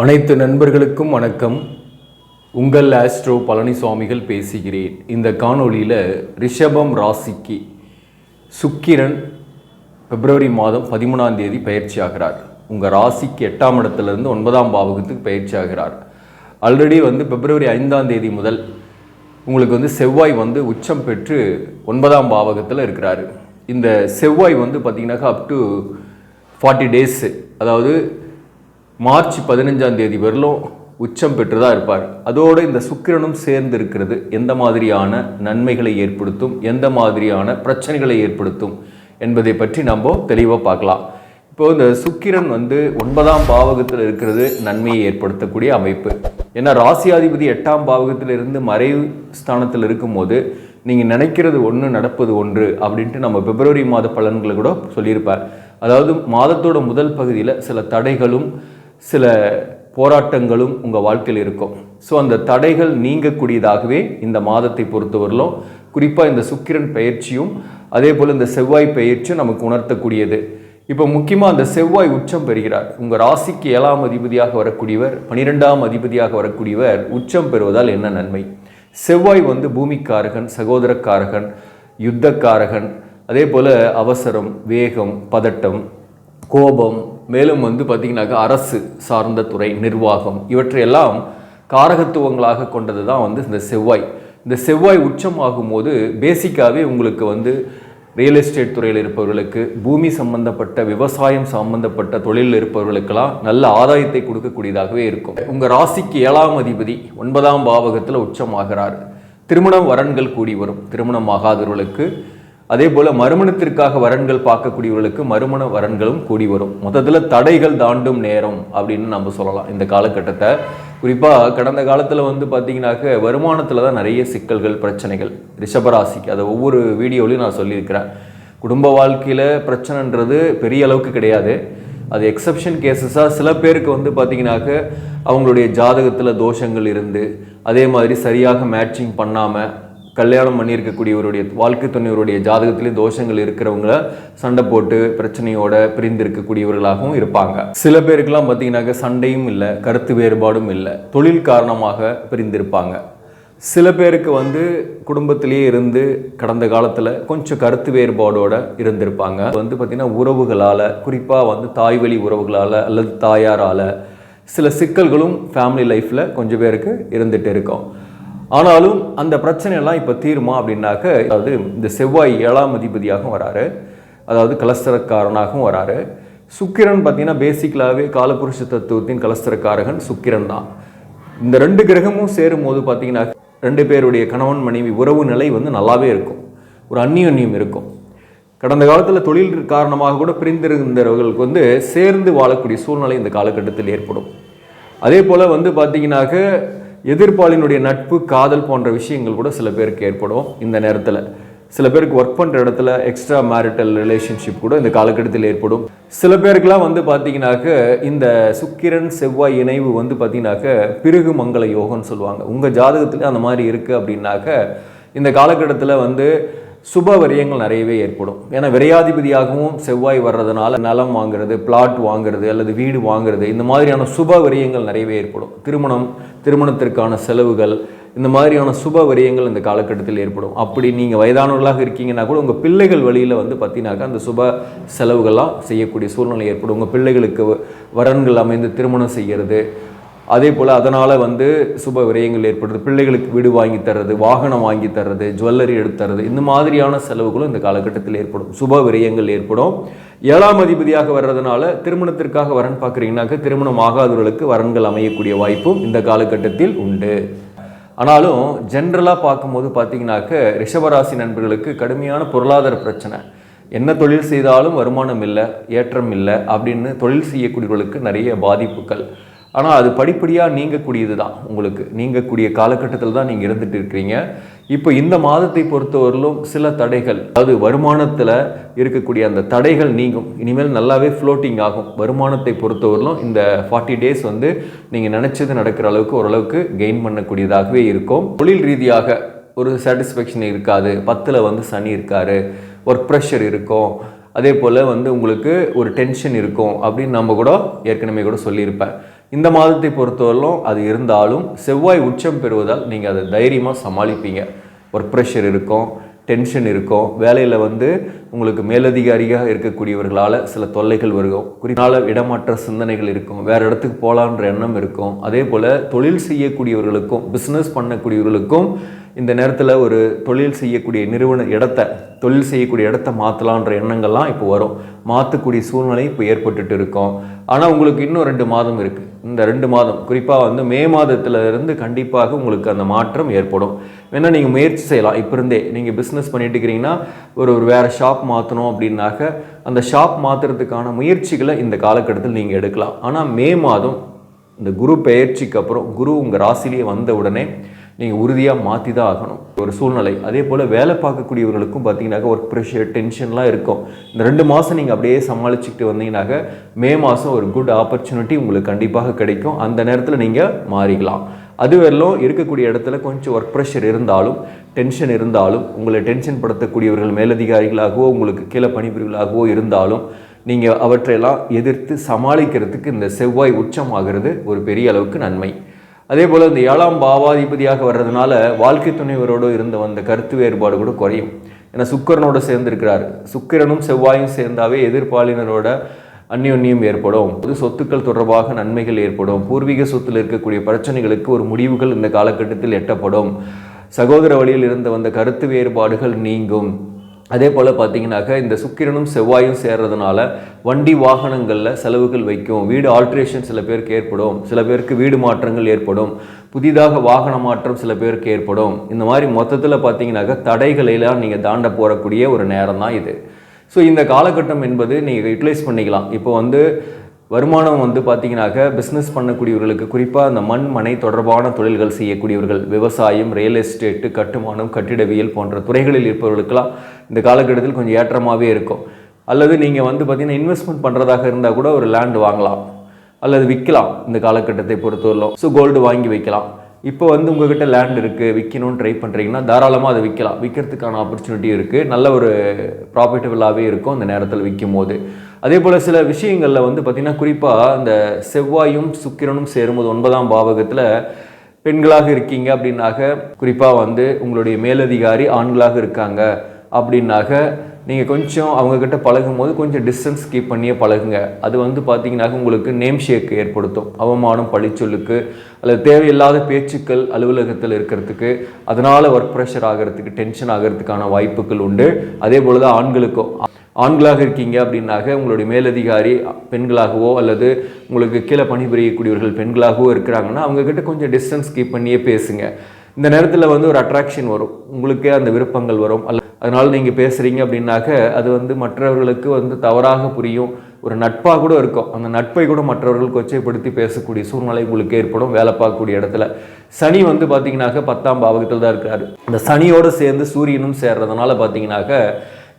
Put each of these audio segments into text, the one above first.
அனைத்து நண்பர்களுக்கும் வணக்கம். உங்கள் ஆஸ்ட்ரோ பழனிசுவாமிகள் பேசுகிறேன். இந்த காணொளியில் ரிஷபம் ராசிக்கு சுக்கிரன் பிப்ரவரி மாதம் பதிமூணாம் தேதி பயிற்சி ஆகிறார். உங்கள் ராசிக்கு எட்டாம் இடத்துலேருந்து ஒன்பதாம் பாவகத்துக்கு பயிற்சி ஆகிறார். ஆல்ரெடி வந்து பிப்ரவரி ஐந்தாம் தேதி முதல் உங்களுக்கு வந்து செவ்வாய் வந்து உச்சம் பெற்று ஒன்பதாம் பாவகத்தில் இருக்கிறாரு. இந்த செவ்வாய் வந்து பார்த்திங்கனாக்கா அப் டு ஃபார்ட்டி டேஸு அதாவது மார்ச் பதினஞ்சாம் தேதி வரலும் உச்சம் பெற்றுதான் இருப்பார். அதோடு இந்த சுக்கிரனும் சேர்ந்து இருக்கிறது எந்த மாதிரியான நன்மைகளை ஏற்படுத்தும் எந்த மாதிரியான பிரச்சனைகளை ஏற்படுத்தும் என்பதை பற்றி நம்ம தெளிவாக பார்க்கலாம். இப்போ இந்த சுக்கிரன் வந்து ஒன்பதாம் பாவகத்தில் இருக்கிறது நன்மையை ஏற்படுத்தக்கூடிய அமைப்பு. ஏன்னா ராசியாதிபதி எட்டாம் பாவகத்தில் இருந்து மறைவு ஸ்தானத்தில் இருக்கும்போது நீங்கள் நினைக்கிறது ஒன்று நடப்பது ஒன்று அப்படின்ட்டு நம்ம பிப்ரவரி மாத பலன்களை கூட சொல்லியிருப்பார். அதாவது மாதத்தோட முதல் பகுதியில் சில தடைகளும் சில போராட்டங்களும் உங்கள் வாழ்க்கையில் இருக்கும். ஸோ அந்த தடைகள் நீங்கக்கூடியதாகவே இந்த மாதத்தை பொறுத்தவரையிலும் குறிப்பாக இந்த சுக்கிரன் பயிற்சியும் அதே போல் இந்த செவ்வாய் பயிற்சியும் நமக்கு உணர்த்தக்கூடியது. இப்போ முக்கியமாக அந்த செவ்வாய் உச்சம் பெறுகிறார். உங்கள் ராசிக்கு ஏழாம் அதிபதியாக வரக்கூடியவர் பனிரெண்டாம் அதிபதியாக வரக்கூடியவர் உச்சம் பெறுவதால் என்ன நன்மை? செவ்வாய் வந்து பூமிக்காரகன் சகோதரக்காரகன் யுத்தக்காரகன் அதே போல் அவசரம் வேகம் பதட்டம் கோபம் மேலும் வந்து பார்த்திங்கனாக்கா அரசு சார்ந்த துறை நிர்வாகம் இவற்றையெல்லாம் காரகத்துவங்களாக கொண்டது தான் வந்து இந்த செவ்வாய். இந்த செவ்வாய் உச்சம் ஆகும்போது பேசிக்காகவே உங்களுக்கு வந்து ரியல் எஸ்டேட் துறையில் இருப்பவர்களுக்கு பூமி சம்பந்தப்பட்ட விவசாயம் சம்பந்தப்பட்ட தொழிலில் இருப்பவர்களுக்கெல்லாம் நல்ல ஆதாயத்தை கொடுக்கக்கூடியதாகவே இருக்கும். உங்கள் ராசிக்கு ஏழாம் அதிபதி ஒன்பதாம் பாவகத்தில் உச்சமாகிறார். திருமண வரன்கள் கூடி வரும். திருமணம் ஆகாதவர்களுக்கு அதே போல் மறுமணத்திற்காக வரன்கள் பார்க்கக்கூடியவர்களுக்கு மறுமண வரன்களும் கூடி வரும். மொத்தத்தில் தடைகள் தாண்டும் நேரம் அப்படின்னு நம்ம சொல்லலாம். இந்த காலகட்டத்தை. குறிப்பாக கடந்த காலத்தில் வந்து பார்த்தீங்கன்னாக்க வருமானத்தில் தான் நிறைய சிக்கல்கள் பிரச்சனைகள். ரிஷபராசிக்கு அதை ஒவ்வொரு வீடியோலையும் நான் சொல்லியிருக்கிறேன். குடும்ப வாழ்க்கையில் பிரச்சனைன்றது பெரிய அளவுக்கு கிடையாது. அது எக்ஸப்ஷன் கேசஸாக சில பேருக்கு வந்து பார்த்தீங்கன்னாக்க அவங்களுடைய ஜாதகத்தில் தோஷங்கள் இருந்து அதே மாதிரி சரியாக மேட்சிங் பண்ணாமல் கல்யாணம் பண்ணியிருக்கக்கூடியவருடைய வாழ்க்கை துணைவருடைய ஜாதகத்திலே தோஷங்கள் இருக்கிறவங்கள சண்டை போட்டு பிரச்சனையோட பிரிந்து இருக்கக்கூடியவர்களாகவும் இருப்பாங்க. சில பேருக்கெல்லாம் பார்த்தீங்கன்னாக்க சண்டையும் இல்லை கருத்து வேறுபாடும் இல்லை தொழில் காரணமாக பிரிந்திருப்பாங்க. சில பேருக்கு வந்து குடும்பத்திலேயே இருந்து கடந்த காலத்தில் கொஞ்சம் கருத்து வேறுபாடோட இருந்திருப்பாங்க. வந்து பார்த்திங்கன்னா உறவுகளால் குறிப்பாக வந்து தாய் வழி உறவுகளால் அல்லது தாயாரால் சில சிக்கல்களும் ஃபேமிலி லைஃப்பில் கொஞ்சம் பேருக்கு இருந்துகிட்டு இருக்கும். ஆனாலும் அந்த பிரச்சனையெல்லாம் இப்போ தீருமா அப்படின்னாக்க அதாவது இந்த செவ்வாய் ஏழாம் அதிபதியாகவும் வராரு. அதாவது கலஸ்தரக்காரனாகவும் வராரு. சுக்கிரன் பார்த்தீங்கன்னா பேசிக்கலாகவே காலபுருஷ தத்துவத்தின் கலஸ்தரக்காரகன் சுக்கிரன் தான். இந்த ரெண்டு கிரகமும் சேரும் போது பார்த்தீங்கன்னா ரெண்டு பேருடைய கணவன் மனைவி உறவு நிலை வந்து நல்லாவே இருக்கும். ஒரு அந்நியோன்யம் இருக்கும். கடந்த காலத்தில் தொழில் காரணமாக கூட பிரிந்திருந்தவர்களுக்கு வந்து சேர்ந்து வாழக்கூடிய சூழ்நிலை இந்த காலகட்டத்தில் ஏற்படும். அதே போல் வந்து பார்த்தீங்கன்னாக்க எதிர்ப்பாளினுடைய நட்பு காதல் போன்ற விஷயங்கள் கூட சில பேருக்கு ஏற்படும் இந்த நேரத்தில். சில பேருக்கு ஒர்க் பண்ணுற இடத்துல எக்ஸ்ட்ரா மேரிட்டல் ரிலேஷன்ஷிப் கூட இந்த காலகட்டத்தில் ஏற்படும். சில பேருக்குலாம் வந்து பார்த்தீங்கன்னாக்க இந்த சுக்கிரன் செவ்வாய் இணைவு வந்து பார்த்தீங்கன்னாக்க பிறகு மங்கள யோகம்னு சொல்லுவாங்க. உங்கள் ஜாதகத்தில் அந்த மாதிரி இருக்குது அப்படின்னாக்க இந்த காலகட்டத்தில் வந்து சுப விரயங்கள் நிறையவே ஏற்படும். ஏன்னா விரையாதிபதியாகவும் செவ்வாய் வர்றதுனால நலம் வாங்குறது பிளாட் வாங்குறது அல்லது வீடு வாங்குறது இந்த மாதிரியான சுப விரயங்கள் நிறையவே ஏற்படும். திருமணம் திருமணத்திற்கான செலவுகள் இந்த மாதிரியான சுப விரயங்கள் இந்த காலகட்டத்தில் ஏற்படும். அப்படி நீங்கள் வயதானவர்களாக இருக்கீங்கன்னா கூட உங்கள் பிள்ளைகள் வழியில் வந்து பார்த்தீங்கன்னாக்கா அந்த சுப செலவுகள்லாம் செய்யக்கூடிய சூழ்நிலை ஏற்படும். உங்கள் பிள்ளைகளுக்கு வரன்கள் அமைந்து திருமணம் செய்கிறது அதே போல் அதனால் வந்து சுப விரயங்கள் ஏற்படுறது பிள்ளைகளுக்கு வீடு வாங்கி தர்றது வாகனம் வாங்கி தர்றது ஜுவல்லரி எடுத்து தர்றது இந்த மாதிரியான செலவுகளும் இந்த காலகட்டத்தில் ஏற்படும். சுப விரயங்கள் ஏற்படும். ஏழாம் அதிபதியாக வர்றதுனால திருமணத்திற்காக வரன் பார்க்குறீங்கனாக்க திருமணம் ஆகாதவர்களுக்கு வரன்கள் அமையக்கூடிய வாய்ப்பும் இந்த காலகட்டத்தில் உண்டு. ஆனாலும் ஜென்ரலாக பார்க்கும்போது பார்த்தீங்கன்னாக்க ரிஷபராசி நண்பர்களுக்கு கடுமையான பொருளாதார பிரச்சனை. என்ன தொழில் செய்தாலும் வருமானம் இல்லை ஏற்றம் இல்லை அப்படின்னு தொழில் செய்யக்கூடியவர்களுக்கு நிறைய பாதிப்புகள். ஆனால் அது படிப்படியாக நீங்கக்கூடியது தான் உங்களுக்கு. நீங்கக்கூடிய காலகட்டத்தில் தான் நீங்கள் இருந்துட்டு இருக்கிறீங்க இப்போ இந்த மாதத்தை பொறுத்தவரையிலும் சில தடைகள் அதாவது வருமானத்தில் இருக்கக்கூடிய அந்த தடைகள் நீங்கும். இனிமேல் நல்லாவே ஃப்ளோட்டிங் ஆகும். வருமானத்தை பொறுத்தவரையிலும் இந்த ஃபார்ட்டி டேஸ் வந்து நீங்கள் நினச்சது நடக்கிற அளவுக்கு ஓரளவுக்கு கெயின் பண்ணக்கூடியதாகவே இருக்கும். தொழில் ரீதியாக ஒரு சாட்டிஸ்ஃபேக்ஷன் இருக்காது. பத்தில் வந்து சனி இருக்காரு. ஒர்க் ப்ரெஷர் இருக்கும். அதே போல் வந்து உங்களுக்கு ஒரு டென்ஷன் இருக்கும் அப்படின்னு நம்ம கூட ஏற்கனவே கூட சொல்லியிருப்பேன். இந்த மாதத்தை பொறுத்தவரையிலும் அது இருந்தாலும் செவ்வாய் உச்சம் பெறுவதால் நீங்கள் அதை தைரியமாக சமாளிப்பீங்க. ஒர்க் ப்ரெஷர் இருக்கும் டென்ஷன் இருக்கும். வேலையில் வந்து உங்களுக்கு மேலதிகாரியாக இருக்கக்கூடியவர்களால் சில தொல்லைகள் வரும் குறிப்பால இடமாற்ற சிந்தனைகள் இருக்கும் வேறு இடத்துக்கு போகலான்ற எண்ணம் இருக்கும். அதே போல் தொழில் செய்யக்கூடியவர்களுக்கும் பிஸ்னஸ் பண்ணக்கூடியவர்களுக்கும் இந்த நேரத்தில் ஒரு தொழில் செய்யக்கூடிய நிறுவன இடத்த தொழில் செய்யக்கூடிய இடத்த மாற்றலான்ற எண்ணங்கள்லாம் இப்போ வரும். மாற்றக்கூடிய சூழ்நிலை இப்போ ஏற்பட்டுட்டு இருக்கோம். ஆனால் உங்களுக்கு இன்னும் ரெண்டு மாதம் இருக்குது இந்த ரெண்டு மாதம் குறிப்பாக வந்து மே மாதத்துல இருந்து கண்டிப்பாக உங்களுக்கு அந்த மாற்றம் ஏற்படும். வேணால் நீங்கள் முயற்சி செய்யலாம். இப்போ இருந்தே நீங்கள் பிஸ்னஸ் பண்ணிட்டு இருக்கிறீங்கன்னா ஒரு ஒரு வேறு ஷாப் மாற்றணும் அப்படின்னாக்க அந்த ஷாப் மாற்றுறதுக்கான முயற்சிகளை இந்த காலகட்டத்தில் நீங்கள் எடுக்கலாம். ஆனால் மே மாதம் இந்த குரு பெயர்ச்சிக்கு அப்புறம் குரு உங்கள் ராசிலேயே வந்த உடனே நீங்கள் உறுதியாக மாற்றி தான் ஆகணும். ஒரு சூழ்நிலை. அதே போல் வேலை பார்க்கக்கூடியவர்களுக்கும் பார்த்தீங்கன்னாக்க ஒர்க் ப்ரெஷர் டென்ஷன்லாம் இருக்கும். இந்த ரெண்டு மாதம் நீங்கள் அப்படியே சமாளிச்சுக்கிட்டு வந்தீங்கன்னாக்க மே மாதம் ஒரு குட் ஆப்பர்ச்சுனிட்டி உங்களுக்கு கண்டிப்பாக கிடைக்கும். அந்த நேரத்தில் நீங்கள் மாறிக்கலாம். அதுவரையிலும் இருக்கக்கூடிய இடத்துல கொஞ்சம் ஒர்க் ப்ரெஷர் இருந்தாலும் டென்ஷன் இருந்தாலும் உங்களை டென்ஷன் படுத்தக்கூடியவர்கள் மேலதிகாரிகளாகவோ உங்களுக்கு கீழே பணிபுரிகளாகவோ இருந்தாலும் நீங்கள் அவற்றையெல்லாம் எதிர்த்து சமாளிக்கிறதுக்கு இந்த செவ்வாய் உச்சமாகிறது ஒரு பெரிய அளவுக்கு நன்மை. அதே போல் இந்த ஏழாம் பாவாதிபதியாக வர்றதுனால வாழ்க்கை துணைவரோடு இருந்த வந்த கருத்து வேறுபாடு கூட குறையும். ஏன்னா சுக்கரனோட சேர்ந்திருக்கிறார். சுக்கிரனும் செவ்வாயும் சேர்ந்தாவே எதிர்ப்பாளினரோட அந்யோன்யம் ஏற்படும். பொது சொத்துக்கள் தொடர்பாக நன்மைகள் ஏற்படும். பூர்வீக சொத்தில் இருக்கக்கூடிய பிரச்சனைகளுக்கு ஒரு முடிவுகள் இந்த காலகட்டத்தில் எட்டப்படும். சகோதர வழியில் இருந்து வந்த கருத்து வேறுபாடுகள் நீங்கும். அதே போல் பார்த்தீங்கன்னாக்க இந்த சுக்கிரனும் செவ்வாயும் சேர்றதுனால வண்டி வாகனங்களில் செலவுகள் வைக்கும் வீடு ஆல்ட்ரேஷன் சில பேருக்கு ஏற்படும் சில பேருக்கு வீடு மாற்றங்கள் ஏற்படும் புதிதாக வாகன மாற்றம் சில பேருக்கு ஏற்படும். இந்த மாதிரி மொத்தத்தில் பார்த்தீங்கன்னாக்க தடைகளெல்லாம் நீங்கள் தாண்ட போகக்கூடிய ஒரு நேரம் தான் இது. ஸோ இந்த காலகட்டம் என்பது நீங்கள் யூட்டிலைஸ் பண்ணிக்கலாம். இப்போ வந்து வருமானம் வந்து பார்த்தீங்கன்னாக்க பிஸ்னஸ் பண்ணக்கூடியவர்களுக்கு குறிப்பாக அந்த மண் மனை தொடர்பான தொழில்கள் செய்யக்கூடியவர்கள் விவசாயம் ரியல் எஸ்டேட்டு கட்டுமானம் கட்டிடவியல் போன்ற துறைகளில் இருப்பவர்களுக்கெல்லாம் இந்த காலகட்டத்தில் கொஞ்சம் ஏற்றமாகவே இருக்கும். அல்லது நீங்கள் வந்து பார்த்தீங்கன்னா இன்வெஸ்ட்மெண்ட் பண்ணுறதாக இருந்தால் கூட ஒரு லேண்ட் வாங்கலாம். அல்லது விற்கலாம் இந்த காலகட்டத்தை பொறுத்தவரையிலும். ஸோ கோல்டு வாங்கி வைக்கலாம். இப்போ வந்து உங்ககிட்ட லேண்ட் இருக்குது விற்கணும்னு ட்ரை பண்ணுறீங்கன்னா தாராளமாக அதை விற்கலாம். விற்கிறதுக்கான ஆப்பர்ச்சுனிட்டி இருக்குது நல்ல ஒரு ப்ராஃபிட்டபுளாகவே இருக்கும் அந்த நேரத்தில் விற்கும் போது அதே போல் சில விஷயங்களில் வந்து பார்த்திங்கன்னா குறிப்பாக இந்த செவ்வாயும் சுக்கிரனும் சேரும்போது ஒன்பதாம் பாவகத்தில் பெண்களாக இருக்கீங்க அப்படின்னாக்க குறிப்பாக வந்து உங்களுடைய மேலதிகாரி ஆண்களாக இருக்காங்க அப்படின்னாக நீங்கள் கொஞ்சம் அவங்கக்கிட்ட பழகும் போது கொஞ்சம் டிஸ்டன்ஸ் கீப் பண்ணியே பழகுங்க. அது வந்து பார்த்தீங்கன்னாக்க உங்களுக்கு நேம் ஷேக் ஏற்படுத்தும். அவமானம் பழிச்சொல்லுக்கு அல்லது தேவையில்லாத பேச்சுக்கள் அலுவலகத்தில் இருக்கிறதுக்கு அதனால் ஒர்க் ப்ரெஷர் ஆகிறதுக்கு டென்ஷன் ஆகிறதுக்கான வாய்ப்புகள் உண்டு. அதே போல் தான் ஆண்களுக்கும். ஆண்களாக இருக்கீங்க அப்படின்னாக்க உங்களுடைய மேலதிகாரி பெண்களாகவோ அல்லது உங்களுக்கு கீழே பணிபுரியக்கூடியவர்கள் பெண்களாகவோ இருக்கிறாங்கன்னா அவங்கக்கிட்ட கொஞ்சம் டிஸ்டன்ஸ் கீப் பண்ணியே பேசுங்க. இந்த நேரத்தில் வந்து ஒரு அட்ராக்ஷன் வரும். உங்களுக்கே அந்த விருப்பங்கள் வரும். அல்ல அதனால் நீங்கள் பேசுகிறீங்க அப்படின்னாக்க அது வந்து மற்றவர்களுக்கு வந்து தவறாக புரியும். ஒரு நட்பாக கூட இருக்கும். அந்த நட்பை கூட மற்றவர்கள் கொச்சைப்படுத்தி பேசக்கூடிய சூழ்நிலை உங்களுக்கு ஏற்படும். வேலை பார்க்கக்கூடிய இடத்துல. சனி வந்து பார்த்தீங்கன்னாக்க பத்தாம் பாவகத்தில் தான் இருக்கிறாரு. அந்த சனியோடு சேர்ந்து சூரியனும் சேர்றதுனால பார்த்தீங்கன்னாக்க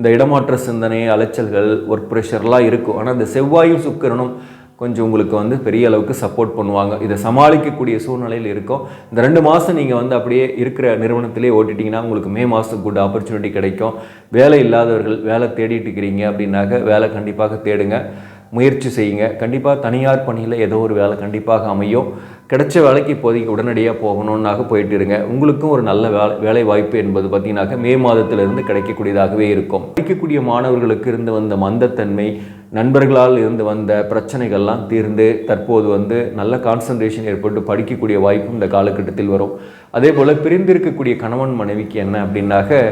இந்த இடமாற்ற சிந்தனை அலைச்சல்கள் ஒர்க் ப்ரெஷர்லாம் இருக்கும். ஆனால் இந்த செவ்வாயும் சுக்கிரனும் கொஞ்சம் உங்களுக்கு வந்து பெரிய அளவுக்கு சப்போர்ட் பண்ணுவாங்க. இதை சமாளிக்கக்கூடிய சூழ்நிலையில் இருக்கும். இந்த ரெண்டு மாதம் நீங்கள் வந்து அப்படியே இருக்கிற நிறுவனத்திலே ஓட்டிட்டிங்கன்னா உங்களுக்கு மே மாதம் குட் ஆப்பர்ச்சுனிட்டி கிடைக்கும். வேலை இல்லாதவர்கள் வேலை தேடிட்டு இருக்கிறீங்க அப்படின்னாக்க வேலை கண்டிப்பாக தேடுங்க. முயற்சி செய்யுங்க. கண்டிப்பாக தனியார் பணியில் ஏதோ ஒரு வேலை கண்டிப்பாக அமையும். கிடைச்ச வேலைக்கு இப்போதைக்கு உடனடியாக போகணுன்னாக போயிட்டு இருங்க உங்களுக்கும் ஒரு நல்ல வேலை வேலை வாய்ப்பு என்பது பார்த்தீங்கன்னாக்க மே மாதத்திலிருந்து கிடைக்கக்கூடியதாகவே இருக்கும். படிக்கக்கூடிய மாணவர்களுக்கு இருந்து வந்த மந்தத்தன்மை நண்பர்களால் இருந்து வந்த பிரச்சனைகள்லாம் தீர்ந்து தற்போது வந்து நல்ல கான்சன்ட்ரேஷன் ஏற்பட்டு படிக்கக்கூடிய வாய்ப்பும் இந்த காலகட்டத்தில் வரும். அதே போல் பிரிந்திருக்கக்கூடிய கணவன் மனைவிக்கு என்ன அப்படின்னாக்க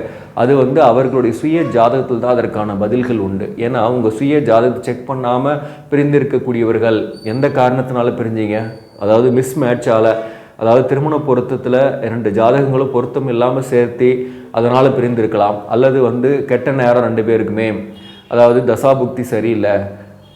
அது வந்து அவர்களுடைய சுய ஜாதகத்தில் தான் அதற்கான பதில்கள் உண்டு. ஏன்னா அவங்க சுய ஜாதகத்தை செக் பண்ணாமல் பிரிந்திருக்கக்கூடியவர்கள் எந்த காரணத்தினால பிரிஞ்சீங்க? அதாவது மிஸ் மேட்சால் அதாவது திருமண பொருத்தத்தில் இரண்டு ஜாதகங்களும் பொருத்தம் இல்லாமல் சேர்த்து அதனால் பிரிந்திருக்கலாம். அல்லது வந்து கெட்ட நேரம் ரெண்டு பேருக்குமே. அதாவது தசாபுக்தி சரியில்லை.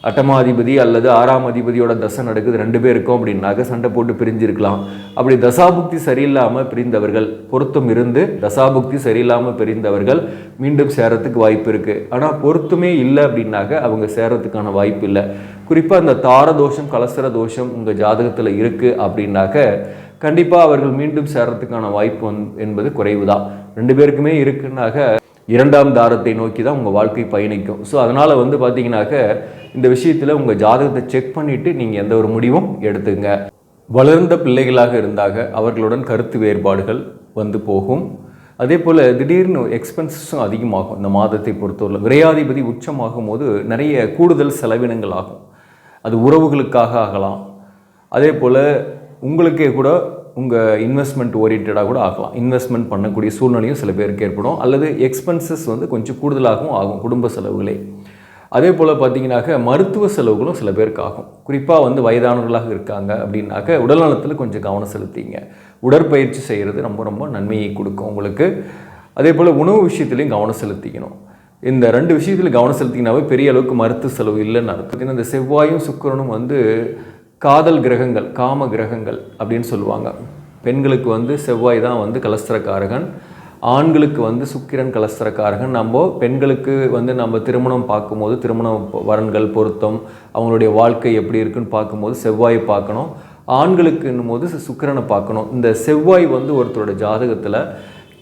அட்டமாதிபதி அல்லது ஆறாம் அதிபதியோட தசை நடக்குது ரெண்டு பேருக்கும் அப்படின்னாக்க சண்டை போட்டு பிரிஞ்சிருக்கலாம். அப்படி தசாபுக்தி சரியில்லாமல் பிரிந்தவர்கள் பொருத்தம் இருந்து தசாபுக்தி சரியில்லாமல் பிரிந்தவர்கள் மீண்டும் சேரத்துக்கு வாய்ப்பு இருக்குது ஆனால் பொருத்தமே இல்லை அப்படின்னாக்க அவங்க சேரத்துக்கான வாய்ப்பு இல்லை. குறிப்பாக அந்த தார தோஷம் கலசர தோஷம் உங்கள் ஜாதகத்தில் இருக்குது அப்படின்னாக்க கண்டிப்பாக அவர்கள் மீண்டும் சேர்றதுக்கான வாய்ப்பு வந்து என்பது குறைவு தான் ரெண்டு பேருக்குமே இருக்குன்னாக்க இரண்டாம் தாரத்தை நோக்கி தான் உங்கள் வாழ்க்கை பயணிக்கும். ஸோ அதனால் வந்து பார்த்தீங்கன்னாக்க இந்த விஷயத்தில் உங்கள் ஜாதகத்தை செக் பண்ணிவிட்டு நீங்கள் எந்த ஒரு முடிவும் எடுத்துங்க. வளர்ந்த பிள்ளைகளாக இருந்தாக அவர்களுடன் கருத்து வேறுபாடுகள் வந்து போகும். அதே போல் திடீர்னு எக்ஸ்பென்சஸும் அதிகமாகும். இந்த மாதத்தை பொறுத்தவரை விரையாதிபதி உச்சமாகும் போது நிறைய கூடுதல் செலவினங்கள் ஆகும். அது உறவுகளுக்காக ஆகலாம். அதே போல் உங்களுக்கே கூட உங்கள் இன்வெஸ்ட்மெண்ட் ஓரியன்டாக கூட ஆகலாம். இன்வெஸ்ட்மெண்ட் பண்ணக்கூடிய சூழ்நிலையும் சில பேருக்கு ஏற்படும். அல்லது எக்ஸ்பென்சஸ் வந்து கொஞ்சம் கூடுதலாகவும் ஆகும் குடும்ப செலவுகளே. அதே போல் பார்த்தீங்கன்னாக்க மருத்துவ செலவுகளும் சில பேருக்கு ஆகும். குறிப்பாக வந்து வயதானவர்களாக இருக்காங்க அப்படின்னாக்க உடல்நலத்தில் கொஞ்சம் கவனம் செலுத்திங்க. உடற்பயிற்சி செய்கிறது ரொம்ப ரொம்ப நன்மையை கொடுக்கும் உங்களுக்கு. அதே போல் உணவு விஷயத்துலையும் கவனம் செலுத்திக்கணும். இந்த ரெண்டு விஷயத்தில் கவனம் செலுத்திங்கனாவே பெரிய அளவுக்கு மருத்துவ செலவு இல்லைன்னு அர்த்தம். இந்த செவ்வாயும் சுக்கிரனும் வந்து காதல் கிரகங்கள் காம கிரகங்கள் அப்படின்னு சொல்லுவாங்க. பெண்களுக்கு வந்து செவ்வாய் தான் வந்து கலஸ்திரக்காரகன். ஆண்களுக்கு வந்து சுக்கிரன் கலஸ்திரக்காரகன். நம்ம பெண்களுக்கு வந்து நம்ம திருமணம் பார்க்கும்போது திருமண வரன்கள் பொருத்தம் அவங்களுடைய வாழ்க்கை எப்படி இருக்குன்னு பார்க்கும்போது செவ்வாயை பார்க்கணும். ஆண்களுக்குன்னும் போது சுக்கிரனை பார்க்கணும். இந்த செவ்வாய் வந்து ஒருத்தரோட ஜாதகத்தில்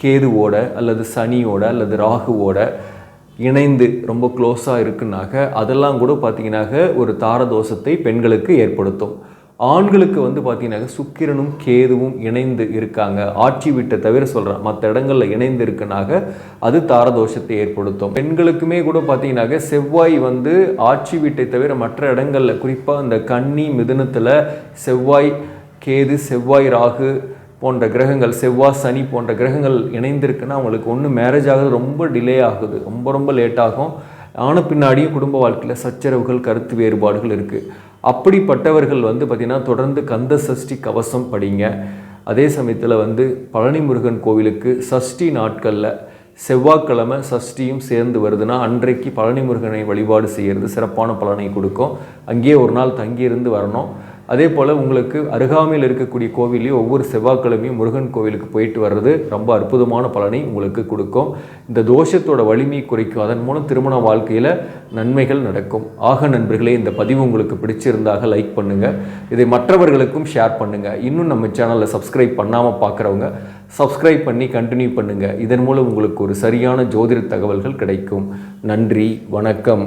கேதுவோட அல்லது சனியோட அல்லது ராகுவோட இணைந்து ரொம்ப க்ளோஸாக இருக்குனாக்க அதெல்லாம் கூட பார்த்தீங்கன்னாக்க ஒரு தாரதோஷத்தை பெண்களுக்கு ஏற்படுத்தும். ஆண்களுக்கு வந்து பார்த்தீங்கன்னாக்க சுக்கிரனும் கேதுவும் இணைந்து இருக்காங்க. ஆட்சி வீட்டை தவிர சொல்கிறேன் மற்ற இடங்களில் இணைந்து இருக்குனாக்க அது தாரதோஷத்தை ஏற்படுத்தும். பெண்களுக்குமே கூட பார்த்தீங்கன்னாக்க செவ்வாய் வந்து ஆட்சி வீட்டை தவிர மற்ற இடங்களில் குறிப்பாக இந்த கன்னி மிதுனத்தில் செவ்வாய் கேது செவ்வாய் ராகு போன்ற கிரகங்கள் செவ்வாய் சனி போன்ற கிரகங்கள் இணைந்திருக்குன்னா அவங்களுக்கு ஒன்று மேரேஜ் ஆகுது ரொம்ப டிலே ஆகுது ரொம்ப ரொம்ப லேட் ஆகும். ஆன பின்னாடியும் குடும்ப வாழ்க்கையில் சச்சரவுகள் கருத்து வேறுபாடுகள் இருக்குது அப்படிப்பட்டவர்கள் வந்து பார்த்திங்கன்னா தொடர்ந்து கந்த சஷ்டி கவசம் படிங்க. அதே சமயத்தில் வந்து பழனி முருகன் கோவிலுக்கு சஷ்டி நாட்களில் செவ்வாய்க்கிழமை சஷ்டியும் சேர்ந்து வருதுன்னா அன்றைக்கு பழனி முருகனை வழிபாடு செய்கிறது சிறப்பான பலனை கொடுக்கும். அங்கேயே ஒரு நாள் தங்கியிருந்து வரணும். அதே போல் உங்களுக்கு அருகாமையில் இருக்கக்கூடிய கோவிலையும் ஒவ்வொரு செவ்வாய்க்கிழமையும் முருகன் கோவிலுக்கு போயிட்டு வர்றது ரொம்ப அற்புதமான பலனை உங்களுக்கு கொடுக்கும். இந்த தோஷத்தோட வலிமையை குறைக்கும். அதன் மூலம் திருமண வாழ்க்கையில் நன்மைகள் நடக்கும். ஆக நண்பர்களே இந்த பதிவு உங்களுக்கு பிடிச்சிருந்தாக லைக் பண்ணுங்கள் இதை மற்றவர்களுக்கும் ஷேர் பண்ணுங்கள் இன்னும் நம்ம சேனலில் சப்ஸ்கிரைப் பண்ணாமல் பார்க்குறவங்க சப்ஸ்கிரைப் பண்ணி கண்டினியூ பண்ணுங்கள் இதன் மூலம் உங்களுக்கு ஒரு சரியான ஜோதிட தகவல்கள் கிடைக்கும். நன்றி வணக்கம்.